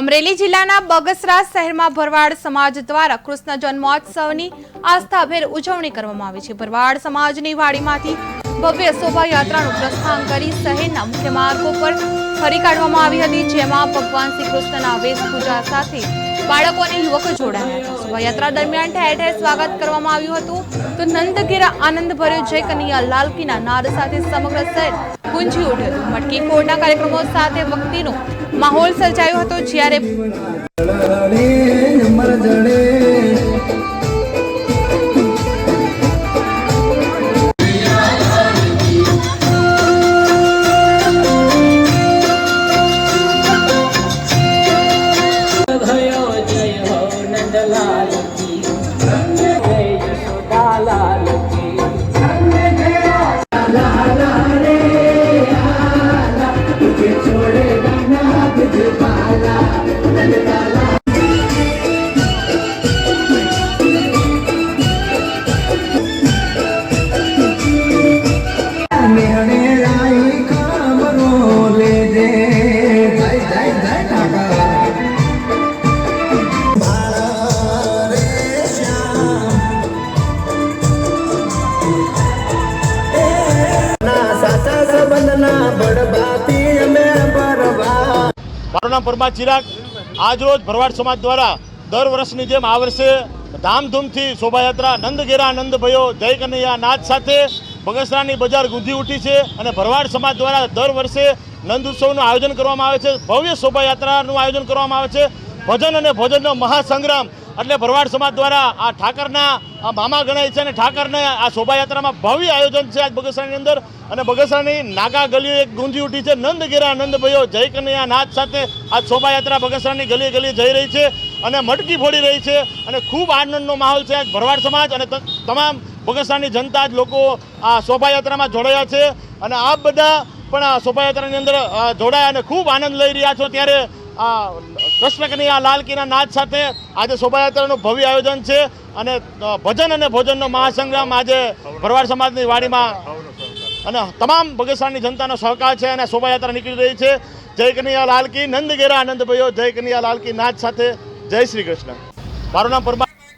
અમરેલી જિલ્લાના બગસરા શહેરમાં ભરવાડ સમાજ દ્વારા કૃષ્ણ જન્મોત્સવની આસ્થાભેર ઉજવણી કરવામાં આવી છે. ભરવાડ સમાજની વાડીમાંથી ભવ્ય શોભાયાત્રાનું પ્રસ્થાન કરી શહેરના મુખ્ય માર્ગો પર ફરી કાઢવામાં આવી હતી, જેમાં ભગવાન શ્રી કૃષ્ણના વેશપૂજા સાથે બાળકો અને યુવકો જોડાયા હતા. શોભાયાત્રા દરમિયાન ઠેર ઠેર સ્વાગત કરવામાં આવ્યું હતું. તો નંદગીરા આનંદ ભર્યો જય કનૈયા લાલકીના નાદ સાથે સમગ્ર શહેર ગુંજી ઉઠ્યું હતું. મટકી ફોડના કાર્યક્રમો સાથે ભક્તિનો માહોલ સર્જાયો હતો જ્યારે જળે મારું નામ પરમાર ચિરાગ. આજરોજ ભરવાડ સમાજ દ્વારા દર વર્ષની જેમ આ વર્ષે ધામધૂમથી શોભાયાત્રા નંદ ભયો જય કનૈયા નાથ સાથે બગસરાની બજાર ગુંજી ઉઠી છે અને ભરવાડ સમાજ દ્વારા દર વર્ષે નંદ ઉત્સવનું આયોજન કરવામાં આવે છે. ભવ્ય શોભાયાત્રાનું આયોજન કરવામાં આવે છે. ભજન અને ભોજનનો મહાસંગ્રામ. એટલે ભરવાડ સમાજ દ્વારા આ ઠાકરના મામા ગણાય છે અને ઠાકરને આ શોભાયાત્રામાં ભવ્ય આયોજન છે આજ બગસરાની અંદર. અને બગસરાની નાગા ગલીઓ એક ગુંજી ઉઠી છે. નંદ ગેરા નંદ ભયો, જય કનૈયા નાથ સાથે આ શોભાયાત્રા બગસરાની ગલીએ ગલીએ જઈ રહી છે અને મટકી ફોડી રહી છે. અને ખૂબ આનંદનો માહોલ છે આજ ભરવાડ સમાજ અને તમામ બગસરાની જનતા જ લોકો આ શોભાયાત્રામાં જોડાયા છે. અને આપ બધા પણ આ શોભાયાત્રાની અંદર જોડાયા અને ખૂબ આનંદ લઈ રહ્યા છો. ત્યારે આ કૃષ્ણ આ લાલ કીના નાદ સાથે આજે શોભાયાત્રાનું ભવ્ય આયોજન છે અને ભજન અને ભોજનનો મહાસંગ્રામ આજે ભરવાડ સમાજની વાડીમાં અને તમામ બગસરાની જનતાનો સહકાર છે અને શોભાયાત્રા નીકળી રહી છે. જય કનૈયા લાલ કી, નંદ ગેરા આનંદ ભયો. જય કનૈયા લાલ કી સાથે. જય શ્રી કૃષ્ણ. મારું નામ પરમા